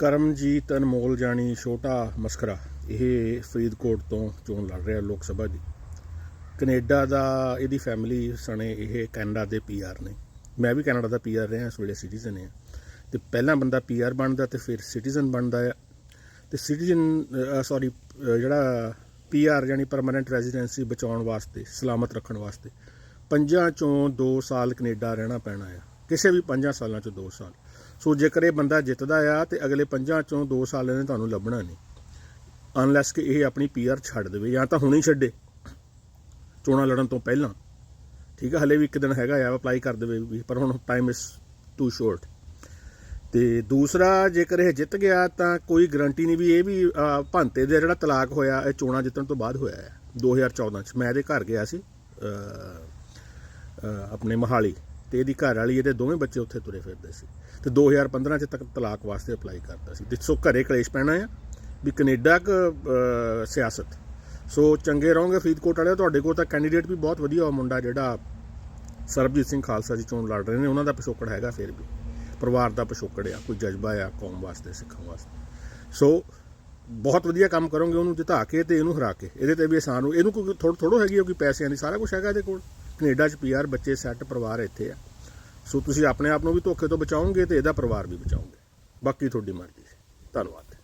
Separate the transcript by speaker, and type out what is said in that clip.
Speaker 1: ਕਰਮਜੀਤ ਅਨਮੋਲ ਜਾਣੀ ਛੋਟਾ ਮਸਕਰਾ, ਇਹ ਫਰੀਦਕੋਟ ਤੋਂ ਚੋਣ ਲੜ ਰਿਹਾ ਲੋਕ ਸਭਾ ਦੀ। ਕੈਨੇਡਾ ਦਾ ਇਹਦੀ ਫੈਮਿਲੀ ਸਣੇ ਇਹ ਕੈਨੇਡਾ ਦੇ ਪੀਆਰ ਨੇ। ਮੈਂ ਵੀ ਕੈਨੇਡਾ ਦਾ ਪੀਆਰ ਰਿਹਾ, ਇਸ ਵੇਲੇ ਸਿਟੀਜ਼ਨ ਹਾਂ। ਤੇ ਪਹਿਲਾਂ ਬੰਦਾ ਪੀਆਰ ਬਣਦਾ ਤੇ ਫਿਰ ਸਿਟੀਜ਼ਨ ਬਣਦਾ ਆ। ਤੇ ਸਿਟੀਜ਼ਨ ਸੌਰੀ ਜਿਹੜਾ ਪੀਆਰ ਯਾਨੀ ਪਰਮਨੈਂਟ ਰੈਜ਼ੀਡੈਂਸੀ ਬਚਾਉਣ ਵਾਸਤੇ, ਸਲਾਮਤ ਰੱਖਣ ਵਾਸਤੇ, ਪੰਜਾਂ ਚੋਂ 2 ਸਾਲ ਕੈਨੇਡਾ ਰਹਿਣਾ ਪੈਣਾ ਆ। ਕਿਸੇ ਵੀ ਪੰਜਾਂ ਸਾਲਾਂ ਚੋਂ 2 ਸਾਲ। ਸੋ ਜੇਕਰ ਇਹ ਬੰਦਾ ਜਿੱਤਦਾ ਆ ਤੇ ਅਗਲੇ ਪੰਜਾਂ ਚੋਂ 2 ਸਾਲ ਇਹਨੇ ਤੁਹਾਨੂੰ ਲੱਭਣਾ ਨਹੀਂ। ਅਨਲੈਸ ਕਿ ਇਹ ਆਪਣੀ ਪੀਆਰ ਛੱਡ ਦੇਵੇ ਜਾਂ ਤਾਂ ਹੁਣੇ ਹੀ ਛੱਡੇ। ਚੋਣਾਂ ਲੜਨ ਤੋਂ ਪਹਿਲਾਂ। ਠੀਕ ਹੈ ਹਲੇ ਵੀ ਇੱਕ ਦਿਨ ਹੈਗਾ ਆ ਅਪਲਾਈ ਕਰ ਦੇਵੇ ਵੀ ਪਰ ਹੁਣ ਟਾਈਮ ਇਜ਼ ਟੂ ਸ਼ੋਰਟ ਤੇ ਦੂਸਰਾ ਜੇਕਰ ਇਹ ਜਿੱਤ ਗਿਆ ਤਾਂ ਕੋਈ ਗਰੰਟੀ ਨਹੀਂ ਵੀ ਇਹ ਵੀ ਅਹ, ਭੰਤੇ ਦੇ ਜਿਹੜਾ ਤਲਾਕ ਹੋਇਆ ਇਹ ਚੋਣਾਂ ਜਿੱਤਣ ਤੋਂ ਬਾਅਦ ਹੋਇਆ ਹੈ 2014 ਚ ਮੈਂ ਇਹਦੇ ਘਰ ਗਿਆ ਸੀ ਆਪਣੇ ਮਹਾਲੀ। ਤੇ ਇਹਦੀ ਘਰ ਵਾਲੀ ਇਹਦੇ ਦੋਵੇਂ ਬੱਚੇ ਉੱਥੇ ਤੁਰੇ ਫਿਰਦੇ ਸੀ। ਤੇ 2015 ਚ ਤੱਕ ਤਲਾਕ ਵਾਸਤੇ ਅਪਲਾਈ ਕਰਤਾ ਸੀ। ਤੇ ਸੋ ਘਰੇ ਕਲੇਸ਼ ਪੈਣਾ ਆ ਵੀ ਕੈਨੇਡਾ ਕ ਸਿਆਸਤ। ਸੋ ਚੰਗੇ ਰਹੋਗੇ ਫਰੀਦਕੋਟ ਵਾਲਿਓ, ਤੁਹਾਡੇ ਕੋਲ ਤਾਂ ਕੈਂਡੀਡੇਟ ਵੀ ਬਹੁਤ ਵਧੀਆ ਉਹ ਮੁੰਡਾ ਜਿਹੜਾ ਸਰਬਜੀਤ ਸਿੰਘ ਖਾਲਸਾ ਜੀ ਚੋਣ ਲੜ ਰਹੇ ਨੇ, ਉਹਨਾਂ ਦਾ ਪਿਛੋਕੜ ਹੈਗਾ ਫਿਰ ਵੀ। ਪਰਿਵਾਰ ਦਾ ਪਿਛੋਕੜ ਆ, ਕੋਈ ਜਜ਼ਬਾ ਆ ਕੌਮ ਵਾਸਤੇ, ਸਿੱਖਾਂ ਵਾਸਤੇ। ਸੋ ਬਹੁਤ ਵਧੀਆ ਕੰਮ ਕਰੋਗੇ, ਉਹਨੂੰ ਜਿਤਾ ਕੇ ਤੇ ਇਹਨੂੰ ਹਰਾ ਕੇ। ਇਹਦੇ ਤੇ ਵੀ ਆਸਾਨ ਹੋ ਇਹਨੂੰ ਕੋਈ ਥੋੜਾ ਥੋੜਾ ਹੈਗੀ ਆ ਕਿ ਪੈਸਿਆਂ ਦੀ, ਸਾਰਾ ਕੁਝ ਹੈਗਾ ਇਹਦੇ ਕੋਲ। ਕੈਨੇਡਾ ਚ ਪੀਆਰ ਬੱਚੇ ਸੈੱਟ ਪਰਿਵਾਰ ਇੱਥੇ ਆ। ਸੋ ਤੁਸੀਂ ਆਪਣੇ ਆਪ ਨੂੰ ਵੀ ਧੋਖੇ ਤੋਂ ਬਚਾਓਗੇ ਤੇ ਇਹਦਾ ਪਰਿਵਾਰ ਵੀ ਬਚਾਓਗੇ। ਬਾਕੀ ਤੁਹਾਡੀ ਮਰਜ਼ੀ। ਧੰਨਵਾਦ।